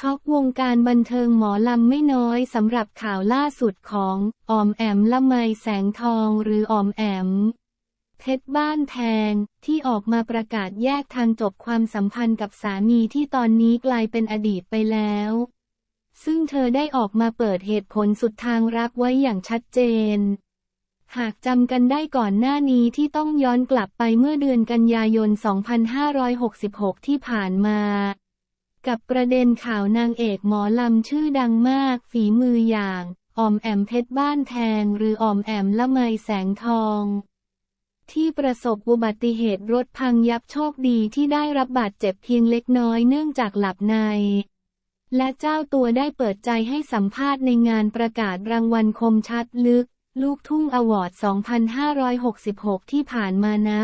ช็อกวงการบันเทิงหมอลำไม่น้อยสำหรับข่าวล่าสุดของออมแอมละไมแสงทองหรือออมแอม เพชรบ้านแทงที่ออกมาประกาศแยกทางจบความสัมพันธ์กับสามีที่ตอนนี้กลายเป็นอดีตไปแล้ว ซึ่งเธอได้ออกมาเปิดเหตุผลสุดทางรักไว้อย่างชัดเจนหากจำกันได้ก่อนหน้านี้ที่ต้องย้อนกลับไปเมื่อเดือนกันยายน 2566 ที่ผ่านมา กับประเด็นข่าวนางเอกหมอลำชื่อดังมาก ฝีมืออย่างออมแอมเพชรบ้านแทงหรือออมแอมละไมแสงทอง ที่ประสบอุบัติเหตุรถพังยับโชคดีที่ได้รับบาดเจ็บเพียงเล็กน้อยเนื่องจากหลับใน และเจ้าตัวได้เปิดใจให้สัมภาษณ์ในงานประกาศรางวัลคมชัดลึก ลูกทุ่งอวอร์ด 2566 ที่ผ่านมานะ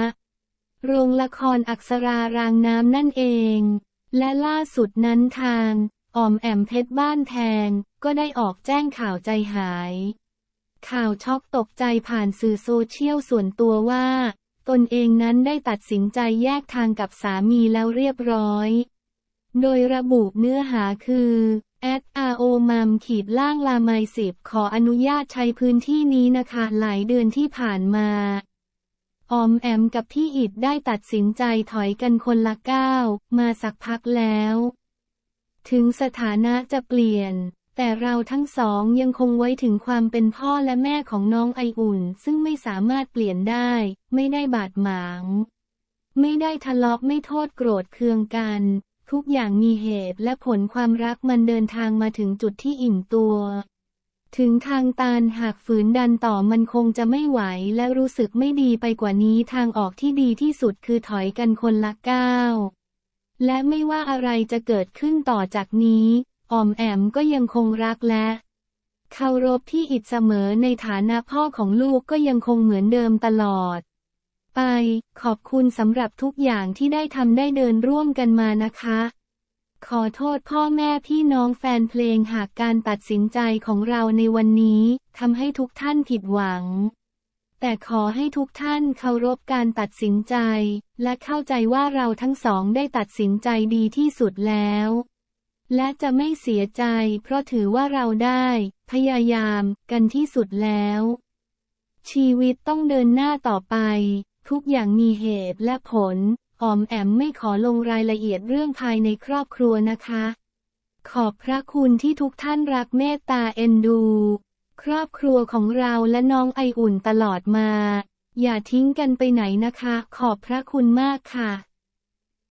โรงละครอักษรารางน้ำนั่นเอง และล่าสุดนั้นทางออมแอมเพชรบ้านแทง ก็ได้ออกแจ้งข่าวใจหาย ข่าวช็อกตกใจผ่านสื่อโซเชียลส่วนตัวว่า ตนเองนั้นได้ตัดสินใจแยกทางกับสามีแล้วเรียบร้อย โดยระบุเนื้อหาคือแอด RO มัมขีดล่างลาไมสิบขออนุญาตใช้พื้นที่นี้นะคะหลายเดือนที่ผ่านมา ออมแอมกับพี่อิดได้ตัดสินใจถอยกันคนละก้าว มาสักพักแล้ว ถึงสถานะจะเปลี่ยน แต่เราทั้งสองยังคงไว้ถึงความเป็นพ่อและแม่ของน้องไออุ่น ซึ่งไม่สามารถเปลี่ยนได้ ไม่ได้บาดหมาง ไม่ได้ทะเลาะไม่โทษโกรธเคืองกัน ทุกอย่างมีเหตุและผลความรักมันเดินทางมาถึงจุดที่อิ่มตัว ถึงทางตันหากฝืนดันต่อมันคงจะไม่ไหวและรู้สึกไม่ดีไปกว่านี้ทางออกที่ดีที่สุดคือถอยกันคนละก้าวและไม่ว่าอะไรจะเกิดขึ้นต่อจากนี้ออมแอมก็ยังคงรักและเคารพพี่อิดเสมอในฐานะพ่อของลูกก็ยังคงเหมือนเดิมตลอด ไป ขอบคุณสำหรับทุกอย่างที่ได้ทำได้เดินร่วมกันมานะคะ ขอโทษพ่อแม่พี่น้องแฟนเพลงหากการตัดสินใจของเราในวันนี้ทำให้ทุกท่านผิดหวัง แต่ขอให้ทุกท่านเคารพการตัดสินใจ และเข้าใจว่าเราทั้งสองได้ตัดสินใจดีที่สุดแล้ว และจะไม่เสียใจ เพราะถือว่าเราได้ พยายามกันที่สุดแล้ว ชีวิตต้องเดินหน้าต่อไป ทุกอย่างมีเหตุและผล ออมแอมไม่ขอลงรายละเอียดเรื่องภายในครอบครัวนะคะ ขอบพระคุณที่ทุกท่านรักเมตตาเอ็นดู ครอบครัวของเราและน้องไออุ่นตลอดมา อย่าทิ้งกันไปไหนนะคะ ขอบพระคุณมากค่ะ